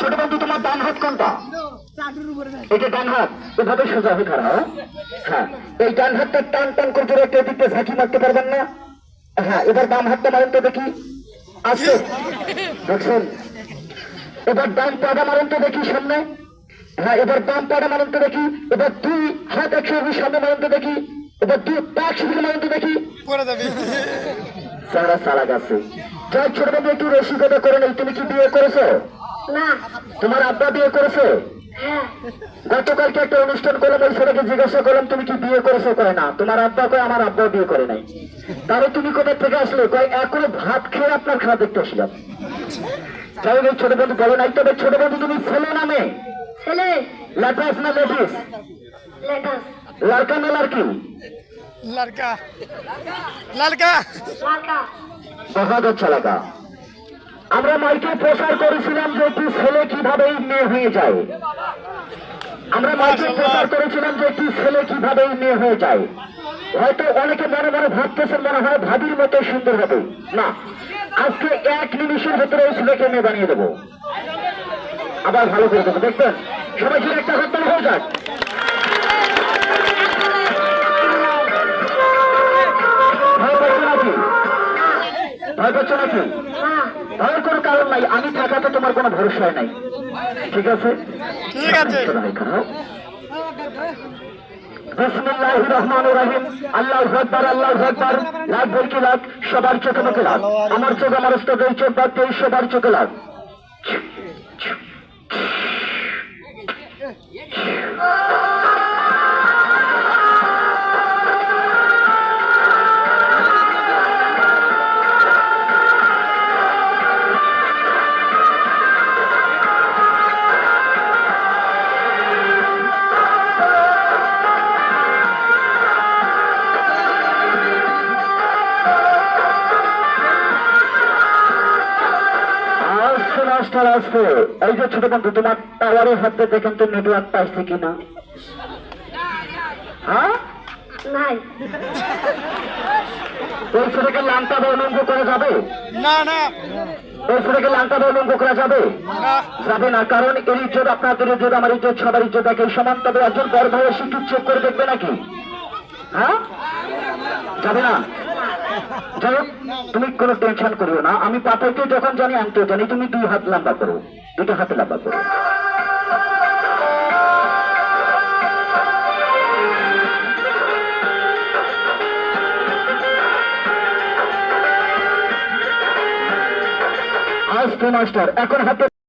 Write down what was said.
ছোট বন্ধু তোমার ডান হাত কোনটা? এটা ডান হাত এভাবে সোজা হয়ে খারাপ হ্যাঁ? এই ডান হাতটা টান টান করে জোরে একটু এদিকটা ঝাঁকি মারতে পারবেন না? হ্যাঁ এবার বাম হাতটা মারেন তো দেখি। আসছে দেখছেন? এবার ডান পাটা মারেন তো দেখি সামনে। হ্যাঁ এবার বাম পাটা মারেন তো দেখি। এবার দুই হাত একশো সামনে মারেন তো দেখি। এবার দুই পা একশো মারেন তো দেখি। সারা সারা গেছে যাই ছোট একটু রসিকতা করে নেই তুমি কি বিয়ে করেছ? তোমার আব্বা বিয়ে করেছে? হ্যাঁ। গতকালকে একটা অনুষ্ঠান করলাম ওই ছেলেকে জিজ্ঞাসা করলাম তুমি কি বিয়ে করেছ? কয় না তোমার আব্বা কয় আমার আব্বা বিয়ে করে নাই। তাহলে তুমি কোথা থেকে আসলে? কয় এখনও ভাত খেয়ে আপনার খাওয়া দেখতে আসলাম। হোক এই ছোট বন্ধু বলো নাই তবে ছোট বন্ধু তুমি ছেলে নামে ছেলে। লেটাস না লেডিস? লড়কা না লড়কি লড়কা লড়কা বহুত আচ্ছা লাগা আমরা মাইকে প্রচার করেছিলাম যে একটি ছেলে কীভাবে মেয়ে হয়ে যায়। আমরা মাইকে প্রচার করেছিলাম যে একটি ছেলে কীভাবে মেয়ে হয়ে যায়। হয়তো অনেকে মনে মনে ভাবতেছেন, মনে হয় ভাবির মতো সুন্দর হবে। না, আজকে এক নিমিষের ভেতরে ওই ছেলেকে মেয়ে বানিয়ে দেবো। আবার ভালো করে দেবো দেখবেন? সবাই একটা ঘটনা হয়ে যাক ভয় পাচ্ছ নাকি? ভয়ের কোনো কারণ নাই আমি থাকাতে তোমার কোনো ভরসা নাই। ঠিক আছে? ঠিক আছে। বিসমুল্লাহ রহমান রাহিম। আল্লাহ আকবার আল্লাহ আকবার। লাখ বলকি লাখ? সবার চোখে মুখে লাখ। আমার চোখ আমার উস্তাদ এই চোখ বাদ এই সবার চোখে লাখ। মাস্টার এই যে ছোট বন্ধু তোমার টাওয়ারের হাতে দেখেন তো নেটওয়ার্ক পাইছে কিনা। হ্যাঁ? নাই। ওই ছেলেকে লাংটা বা উলঙ্গ করা যাবে? না না। ওই ছেলেকে লাংটা বা উলঙ্গ করা যাবে? যাবে না কারণ এর ইজ্জত আপনাদের ইজ্জত আমার ইজ্জত সবার ইজ্জত একই সমান। তবে একজন বড় ভাই এসে চেক করে দেখবে নাকি? হ্যাঁ? যাবে না? যাই তুমি কোনো টেনশন করিও না। আমি পাঠাইতে যখন জানি আনতে জানি, তুমি দুই হাত লম্বা করো। দুটো হাতে লম্বা করো। আজ মাস্টার, এখন হাতে